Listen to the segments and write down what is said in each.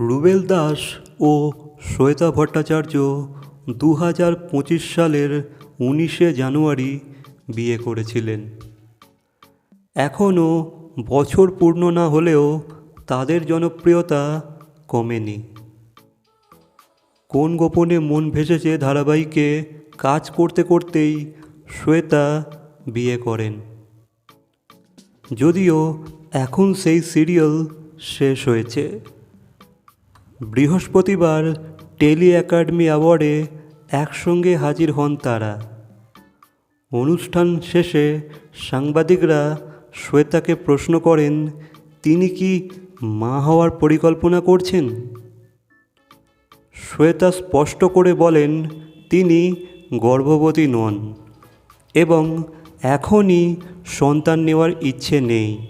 রুবেল দাস ও শ্বেতা ভট্টাচার্য দু হাজার পঁচিশ সালের উনিশে জানুয়ারি বিয়ে করেছিলেন। এখনও বছর পূর্ণ না হলেও তাদের জনপ্রিয়তা কমেনি। কোন গোপনে মন ভেসেছে ধারাবাহিকে কাজ করতে করতেই শ্বেতা বিয়ে করেন। যদিও এখন সেই সিরিয়াল শেষ হয়েছে। বৃহস্পতিবার টেলি একাডেমি অ্যাওয়ার্ডে একসঙ্গে হাজির হন তারা। অনুষ্ঠান শেষে সাংবাদিকরা শ্বেতাকে প্রশ্ন করেন, তিনি কি মা হওয়ার পরিকল্পনা করছেন? শ্বেতা স্পষ্ট করে বলেন, তিনি গর্ভবতী নন এবং এখনই সন্তান নেওয়ার ইচ্ছে নেই।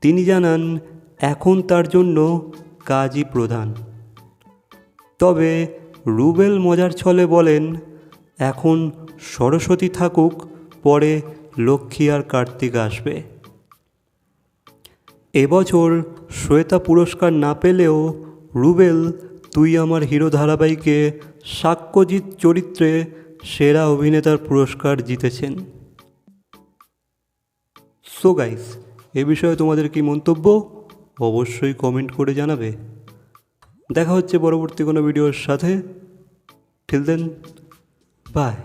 তিনি জানান এখন তার জন্য কাজই প্রধান। তবে রুবেল মজার ছলে বলেন, এখন সরস্বতী থাকুক, পরে লক্ষ্মী আর কার্তিক আসবে। এবছর শ্বেতা পুরস্কার না পেলেও রুবেল তুই আমার হিরো ধারাবাহিকে সাক্ষ্যজিৎ চরিত্রে সেরা অভিনেতার পুরস্কার জিতেছেন। সো গাইস এ বিষয়ে তোমাদের কি মন্তব্য? অবশ্যই কমেন্ট করে জানাবে। দেখা হচ্ছে পরবর্তী কোনো ভিডিওর সাথে। ঠিল দেন বাই